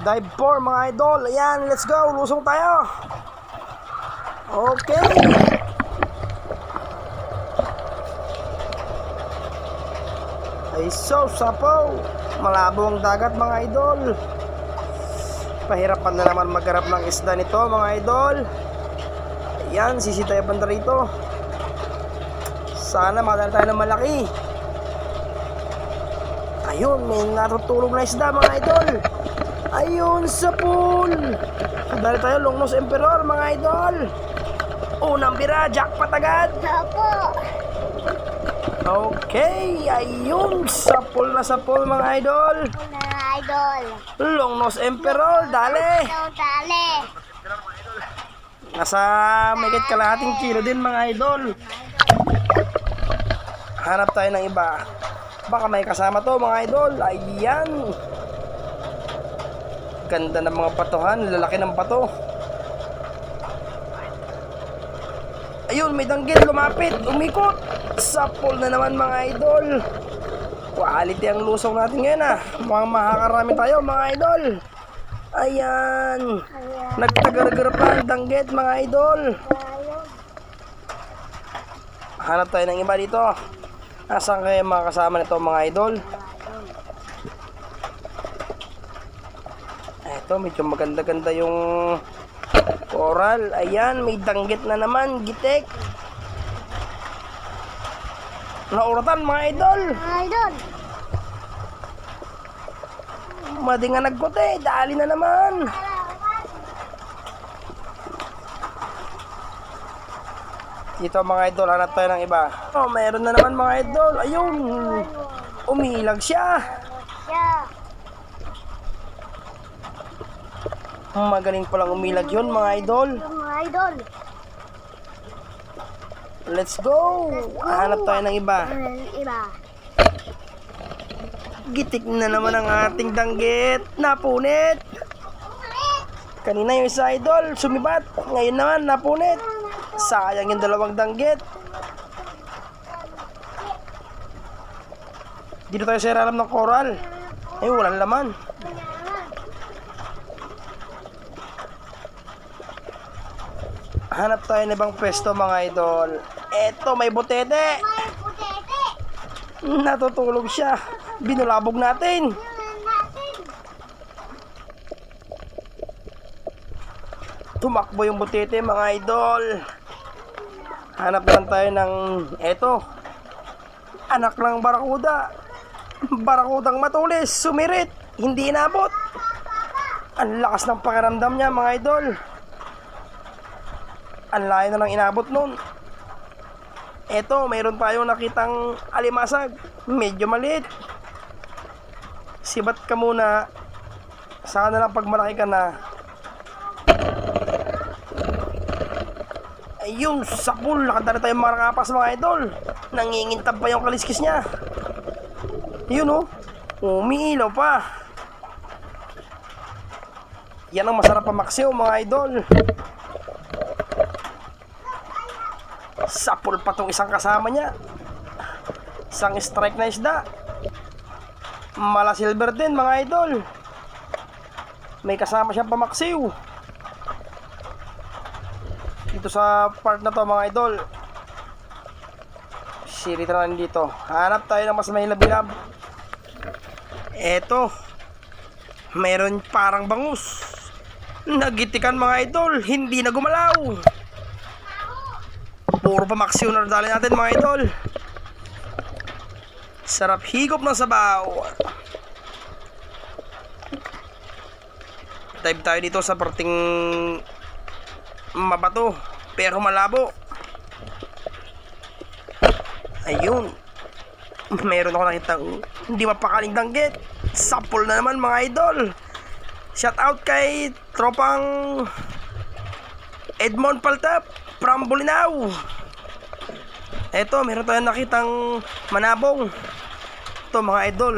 Dive 4 mga idol. Ayan, let's go. Lusong tayo. Okay. Ay so, sapo. Malabo ang dagat mga idol. Pahirapan na naman magharap ng isda nito mga idol. Ayan, sisitaya banda rito. Sana makadala tayo ng malaki. Ayun, may natutulog na isda mga idol. Ayun sa pool. Dali tayo, long nose emperor mga idol. Unang bira, jackpot agad. Opo. Okay, ayun, sa pool na sa pool mga idol. Mga idol. Long nose emperor, dali. Tali. Nasa megit kalahating kilo din mga idol. Hanap tayo ng iba. Baka may kasama to mga idol. Ayan. Ganda ng mga patuhan. Lalaki ng pato. Ayun, may danggit lumapit. Umikot. Sa pool na naman mga idol. Quality ang lusong natin ngayon ah. Mukhang makakarami tayo mga idol. Ayan. Nagtagar-gar pa ang danggit mga idol. Hanap tayo ng iba dito. Nasaan kaya mga kasama nito mga idol? Eto, medyo maganda-ganda yung coral. Ayan, may danggit na naman. Gitek. Nauratan mga idol. Mga idol. Madi nga nagkote. Dali na naman. Dito mga idol, hanap tayo ng iba. Oh, mayroon na naman mga idol. Ayun. Umilag. Siya. Magaling palang umilag yun mga idol. Mga idol. Let's go! Hanap tayo ng iba. Iba. Gitik na naman ang ating danggit. Napunit! Kanina yung isa idol, sumibat. Ngayon naman, napunit. Sayang yung dalawang danggit. Dito tayo sa ilalim ng coral. Ay, walang laman. Hanap tayo ng ibang pwesto mga idol. Eto, may butete. May putete. Natutulog siya. Binulabog natin. Tumakbo yung butete mga idol. Hanap lang tayo ng eto. Anak ng barakuda. Barakudang matulis, sumirit, hindi inabot. Ang lakas ng pakiramdam niya mga idol. Ang layo na lang inabot nun. Eto, mayroon tayong nakitang alimasag. Medyo maliit. Sibat ka muna. Saka na lang pag malaki ka na, Ayun, sa pool, nakadala tayong mga kapas mga idol. Nangingintab pa yung kaliskis niya. Yun oh, umiilaw pa. Yan ang masarap pa maksiw mga idol. Pool pa tong isang kasama niya. Isang strike na isda. Mala silver din mga idol. May kasama siyang pamaksiw. Dito sa part na to mga idol. Silita na dito hanap tayo ng mas mahilab-hilab eto. Meron parang bangus. Nagitikan mga idol. Hindi na gumalaw puro pamaksiw na dali natin mga idol. Sarap. Higop ng sabaw. Dive tayo dito sa parting mabato pero malabo. Ayun. Meron ako nakita. Hindi mapakaling danggit. Sapol na naman mga idol. Shout out kay tropang Edmond Paltap from Bulinaw eto meron tayong nakitang manabong ito mga idol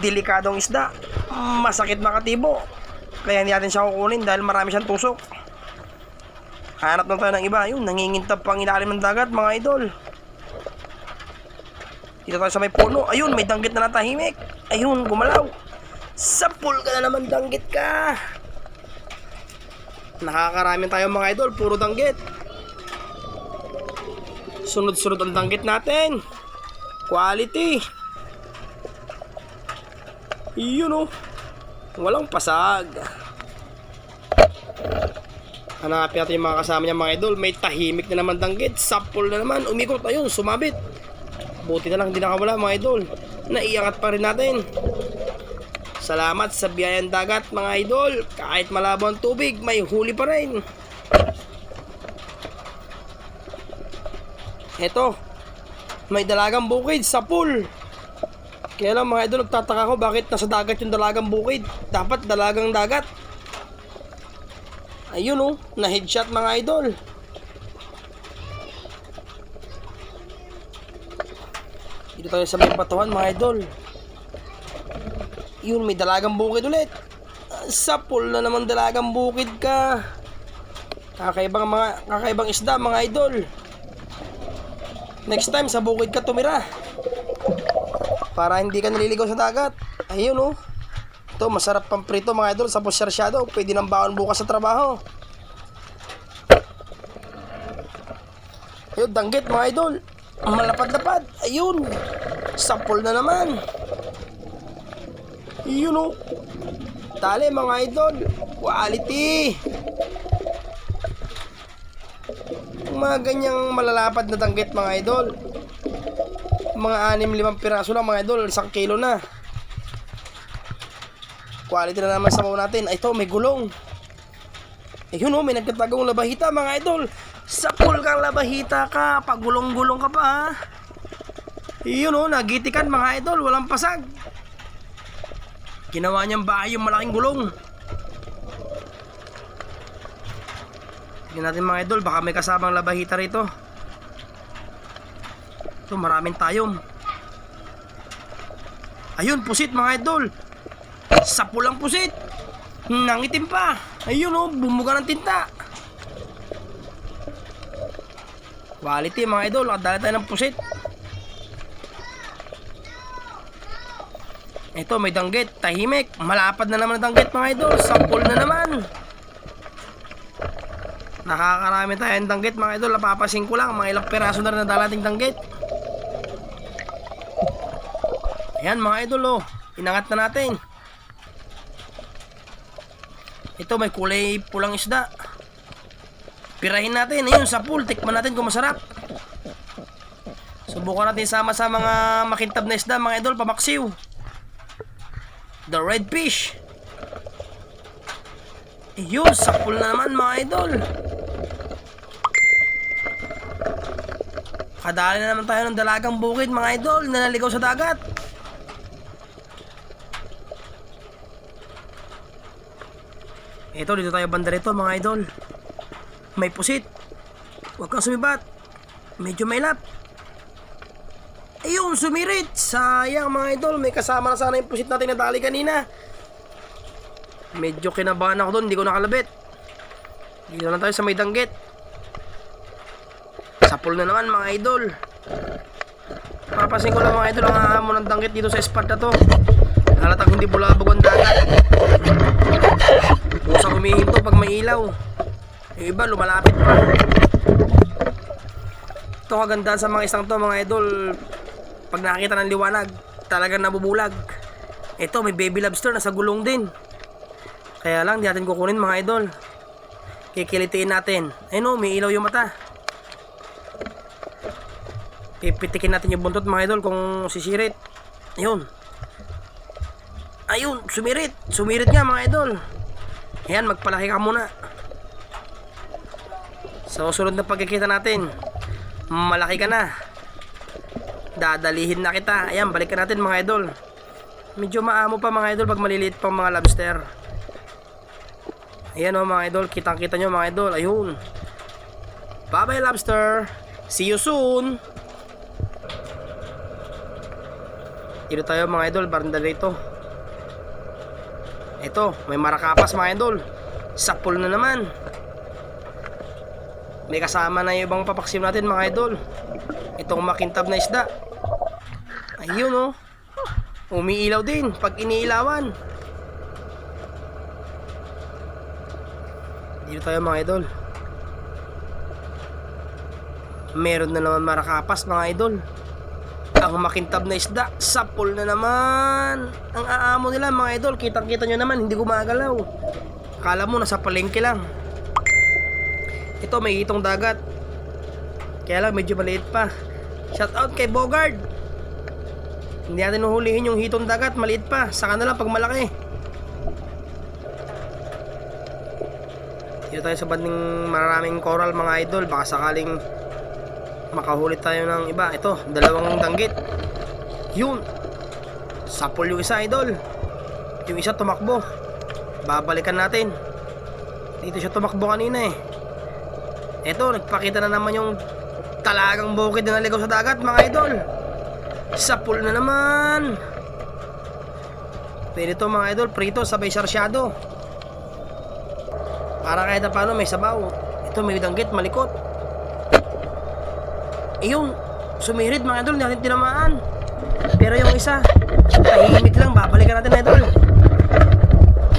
delikadong isda masakit makatibo kaya hindi natin siya kukunin dahil marami siyang tusok Hanap lang tayo ng iba. Ayun, nangingintab pang ilalim ng dagat, mga idol. Dito tayo sa may puno. Ayun, may danggit na natahimik. Ayun, gumalaw. Sa pool ka na naman danggit ka. Nakakarami tayo mga idol, puro danggit. Sunod-sunod ang danggit natin. Quality. Yun oh. Walang pasag. Hanapin natin yung mga kasama niya mga idol. May tahimik na naman danggit. Sapol na naman. Umikot ayun. Sumabit. Buti na lang hindi nakawala mga idol. Naiangat pa rin natin. Salamat sa biyayang dagat mga idol. Kahit malabo ang tubig, may huli pa rin. Eto. May dalagang bukid sa pool. Kaya lang mga idol, nagtataka ko bakit nasa dagat yung dalagang bukid. Dapat dalagang dagat. Ayun oh, na headshot mga idol. Dito tayo sa may batuhan mga idol. Yun, may dalagang bukid ulit. Sa pool na naman dalagang bukid ka. Kakaibang mga kakaibang isda mga idol. Next time sa bukid ka tumira. Para hindi ka naliligaw sa dagat. Ayun oh. Ito, masarap pang prito mga idol sa posyarsyado. Pwede nang baon bukas sa trabaho. Ayun, danggit mga idol. Malapad-lapad. Ayun. Sapol na naman. Yun oh. Tali mga idol. Quality. Yung mga ganyang malalapad na danggit mga idol. Mga anim limang piraso lang mga idol. Isang kilo na. Quality na naman sa maw natin. Ito, may gulong. Ayun oh, may nagtatagong labahita mga idol. Sa pool kang labahita ka. Pagulong-gulong ka pa ha. Yun oh, nagitikan mga idol. Walang pasag. Ginawa niyang bahay yung malaking gulong. Tingnan natin mga idol, baka may kasamang labahita rito. Ito, maraming tayom. Ayun, pusit mga idol. Sa pulang pusit. Nangitim pa. Ayun oh, bumuga ng tinta. Quality mga idol, nakadala tayo ng pusit. Ito, may danggit, tahimik. Malapad na naman ang danggit mga idol. Sampol na naman. Nakakarami tayo ng danggit mga idol. Napapasin ko lang. Mga ilang peraso na rin na dalating danggit. Ayan mga idol oh. Inangat na natin. Ito may kulay pulang isda. Pirahin natin. Ayun sa pool. Tikman natin kung masarap. Subukan natin sama sa mga makintab na isda mga idol. Pamaksiw. The red fish. Ayun, sa pool na naman mga idol. Kadali na naman tayo ng dalagang bukid mga idol na naligaw sa dagat. Ito, dito tayo banda rito mga idol. May pusit. Huwag kang sumibat. Medyo mailap. Ayun, sumirit. Sayang mga idol. May kasama na sana yung pusit natin na dali kanina. Medyo kinabahan ako doon. Hindi ko nakalabit. Dito na tayo sa may danggit. Sapol na naman mga idol. Papasin ko lang mga idol ang hamon ng danggit dito sa spot na to. Halatang hindi bulabog ang dagat. Pusa humihinto pag may ilaw. Yung iba lumalapit pa. Ito kagandaan sa mga isang to mga idol. Pag nakakita ng liwanag, talagang nabubulag. Ito may baby lobster nasa gulong din. Kaya lang di natin kukunin mga idol. Kikilitiin natin. Ayun o, may ilaw yung mata. Pipitikin natin yung buntot mga idol kung sisirit. Ayun. Ayun, sumirit. Sumirit nga mga idol. Ayan, magpalaki ka muna. Sa susunod na pagkikita natin, malaki ka na. Dadalihin na kita. Ayan, balikan natin mga idol. Medyo maamo pa mga idol pag maliliit pang mga lobster. Ayan o mga idol, kitang kita nyo mga idol. Ayun. Bye bye lobster. See you soon. Dito tayo mga idol, baranda rito. Ito, may marakapas mga idol. Sapol na naman. May kasama na yung ibang papaksim natin mga idol. Itong makintab na isda. Ayun oh. Umiilaw din pag iniilawan. Dito tayo mga idol meron na naman marakapas mga idol ang makintab na isda, sapol na naman. Ang aamo nila mga idol, kitang-kita nyo naman, hindi gumagalaw. Akala mo nasa palengke lang. Ito may hitong dagat. Kaya lang medyo maliit pa. Shout out kay Bogard. Hindi natin uhulihin yung hitong dagat, maliit pa. Saka na lang pag malaki. Dito tayo sa banding maraming coral mga idol. Baka sakaling makahuli tayo ng iba. Ito, dalawang danggit. Yun. Sapol yung isa idol. Yung isa tumakbo. Babalikan natin. Dito siya tumakbo kanina eh. Ito, nagpakita na naman yung talagang bukid na naligaw sa dagat mga idol. Sapol na naman. Pwede to mga idol, prito sabay sarsyado. Para kahit na paano may sabaw. Ito may danggit, malikot. Iyon, sumirid mga idol, natin tinamaan. Pero yung isa, tahimik lang, babalikan natin idol.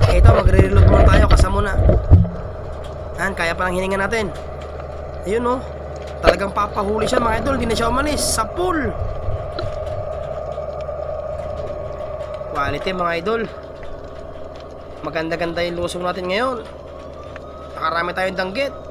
Ito, magre-reload muna tayo, kasama muna. Yan, kaya pa lang hininga natin. Ayun oh, talagang papahuli siya mga idol, hindi na siya umalis. Sa pool. Quality mga idol. Maganda-ganda yung lusong natin ngayon. Nakarami tayong danggit.